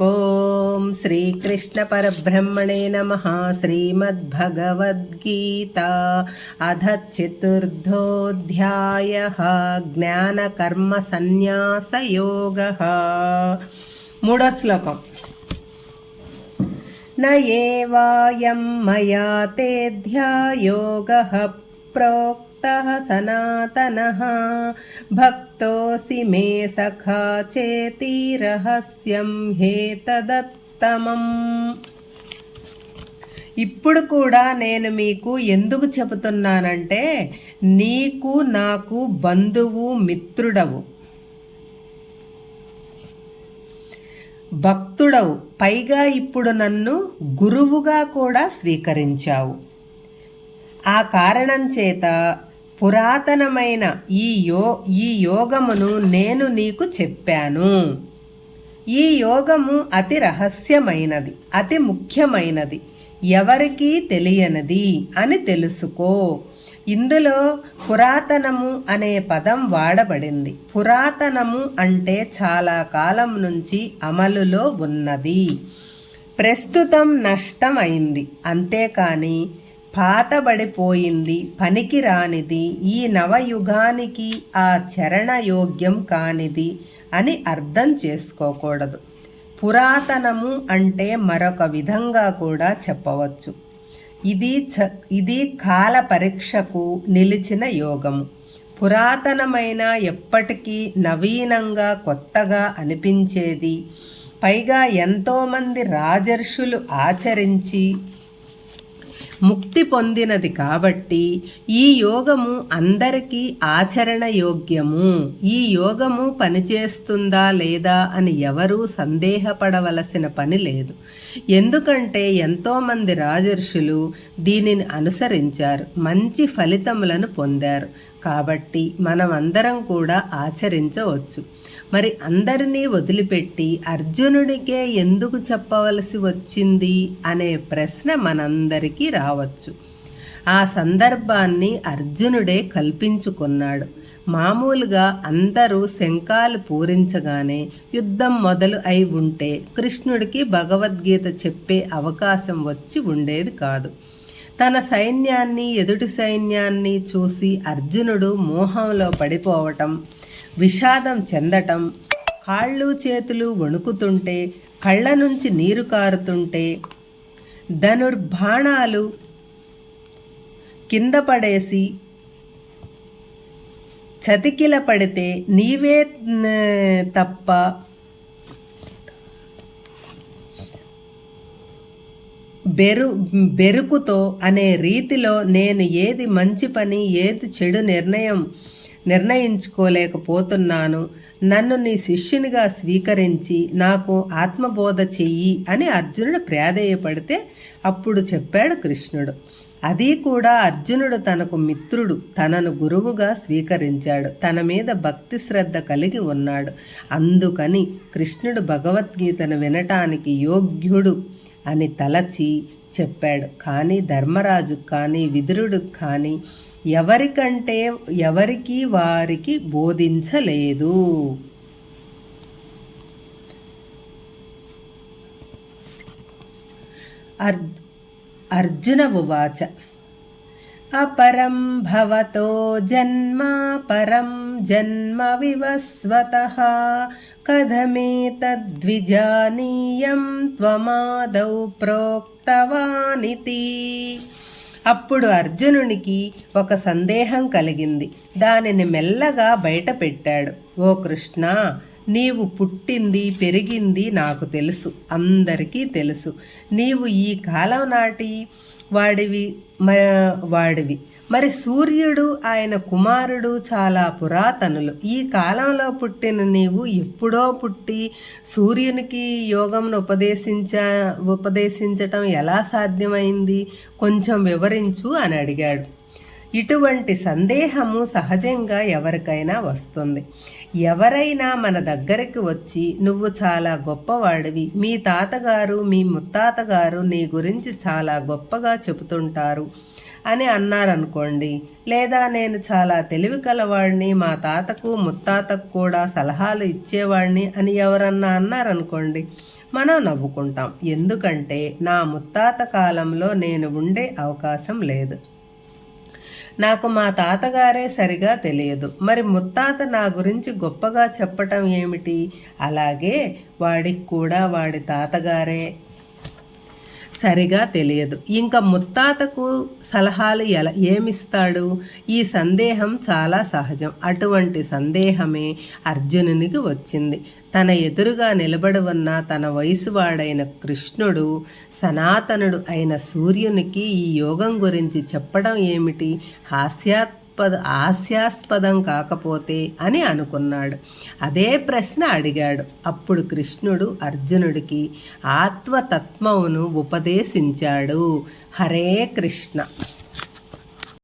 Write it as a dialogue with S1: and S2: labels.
S1: ओम श्री ॐ श्रीकृष्णपरब्रह्मणे नमः, श्रीमद्भगवद्गीता अध चतुर्थोऽध्यायः मूढ़ श्लोक न एवायं मया तेऽध्यायोगः प्रोक् సనాతన భక్తోసి మే సఖా చేతి రహస్యం హే తదత్తమం ఇప్పుడు కూడా నేను మీకు ఎందుకు చెబుతున్నానంటే నీకు నాకు బంధువు మిత్రుడవు. భక్తుడవు. పైగా ఇప్పుడు నన్ను గురువుగా కూడా స్వీకరించావు. ఆ కారణం చేత పురాతనమైన ఈ యో ఈ యోగమును నేను నీకు చెప్పాను. ఈ యోగము అతి రహస్యమైనది అతి ముఖ్యమైనది. ఎవరికీ తెలియనిది అని తెలుసుకో. ఇందులో పురాతనము అనే పదం వాడబడింది. పురాతనము అంటే చాలా కాలం నుంచి అమలులో ఉన్నది. ప్రస్తుతం నష్టం అయింది అంతేకాని పాతబడిపోయింది పనికి రానిది ఈ నవయుగానికి ఆ చరణయోగ్యం కానిది అని అర్థం చేసుకోకూడదు. పురాతనము అంటే మరొక విధంగా కూడా చెప్పవచ్చు. ఇది చ ఇది కాల పరీక్షకు నిలిచిన యోగము. పురాతనమైన ఎప్పటికీ నవీనంగా కొత్తగా అనిపించేది. పైగా ఎంతోమంది రాజర్షులు ఆచరించి ముక్తి పొందినది కాబట్టి ఈ యోగము అందరికీ ఆచరణ యోగ్యము. ఈ యోగము పనిచేస్తుందా లేదా అని ఎవరూ సందేహపడవలసిన పని లేదు. ఎందుకంటే ఎంతోమంది రాజర్షులు దీనిని అనుసరించారు మంచి ఫలితములను పొందారు. కాబట్టి మనమందరం కూడా ఆచరించవచ్చు. మరి అందరినీ వదిలిపెట్టి అర్జునుడికే ఎందుకు చెప్పవలసి వచ్చింది అనే ప్రశ్న మనందరికీ రావచ్చు. ఆ సందర్భాన్ని అర్జునుడే కల్పించుకున్నాడు. మామూలుగా అందరూ శంఖాలు పూరించగానే యుద్ధం మొదలు అయి ఉంటే కృష్ణుడికి భగవద్గీత చెప్పే అవకాశం వచ్చి ఉండేది కాదు. తన సైన్యాన్ని ఎదుటి సైన్యాన్ని చూసి అర్జునుడు మోహంలో పడిపోవటం విషాదం చెందటం కాళ్ళు చేతులు వణుకుతుంటే కళ్ళ నుంచి నీరు కారుతుంటే ధనుర్బాణాలు కింద పడేసి చతికిల పడితే నీవే తప్ప బెరు బెరుకుతో అనే రీతిలో నేను ఏది మంచి పని ఏది చెడు నిర్ణయం నిర్ణయించుకోలేకపోతున్నాను. నన్ను నీ శిష్యునిగా స్వీకరించి నాకు ఆత్మబోధ చెయ్యి అని అర్జునుడు ప్రాధేయపడితే అప్పుడు చెప్పాడు కృష్ణుడు. అది కూడా అర్జునుడు తనకు మిత్రుడు తనను గురువుగా స్వీకరించాడు. తన మీద భక్తి శ్రద్ధ కలిగి ఉన్నాడు. అందుకని కృష్ణుడు భగవద్గీతను వినటానికి యోగ్యుడు. అని తలచి చెప్పాడు. కానీ ధర్మరాజు కానీ విదురుడు కానీ ఎవరికంటే ఎవరికి వారికి బోధించలేదు. అర్ అర్జున ఉవాచ అపరం భవతో జన్మ పరం జన్మ వివస్వత కథమేతద్విజానీయం త్వమాదౌ ప్రోక్తవానితి. అప్పుడు అర్జునునికి ఒక సందేహం కలిగింది. దానిని మెల్లగా బయట పెట్టాడు ఓ కృష్ణ నీవు పుట్టింది పెరిగింది నాకు తెలుసు. అందరికీ తెలుసు. నీవు ఈ కాలం నాటి వాడివి వాడివి. మరి సూర్యుడు ఆయన కుమారుడు చాలా పురాతనులు. ఈ కాలంలో పుట్టిన నీవు ఎప్పుడో పుట్టి సూర్యునికి యోగంను ఉపదేశించ ఉపదేశించటం ఎలా సాధ్యమైంది? కొంచెం వివరించు అని అడిగాడు. ఇటువంటి సందేహము సహజంగా ఎవరికైనా వస్తుంది. ఎవరైనా మన దగ్గరికి వచ్చి నువ్వు చాలా గొప్పవాడివి. మీ తాతగారు మీ ముత్తాతగారు నీ గురించి చాలా గొప్పగా చెబుతుంటారు అని అన్నారనుకోండి. లేదా నేను చాలా తెలివి కలవాడిని మా తాతకు ముత్తాతకు కూడా సలహాలు ఇచ్చేవాడిని అని ఎవరన్నా అన్నారనుకోండి మనం నవ్వుకుంటాం. ఎందుకంటే నా ముత్తాత కాలంలో నేను ఉండే అవకాశం లేదు. నాకు మా తాతగారే సరిగా తెలియదు. మరి ముత్తాత నా గురించి గొప్పగా చెప్పటం ఏమిటి? అలాగే వాడికి కూడా వాడి తాతగారే. సరిగా తెలియదు. ఇంకా ముత్తాతకు సలహాలు ఎలా ఏమిస్తాడు? ఈ సందేహం చాలా సహజం. అటువంటి సందేహమే అర్జునునికి వచ్చింది. తన ఎదురుగా నిలబడి ఉన్న తన వయసువాడైన కృష్ణుడు సనాతనుడు అయిన సూర్యునికి ఈ యోగం గురించి చెప్పడం ఏమిటి? హాస్యాత్పద హాస్యాస్పదం కాకపోతే అని అనుకున్నాడు. అదే ప్రశ్న అడిగాడు. అప్పుడు కృష్ణుడు అర్జునుడికి ఆత్మతత్వమును ఉపదేశించాడు. హరే కృష్ణ.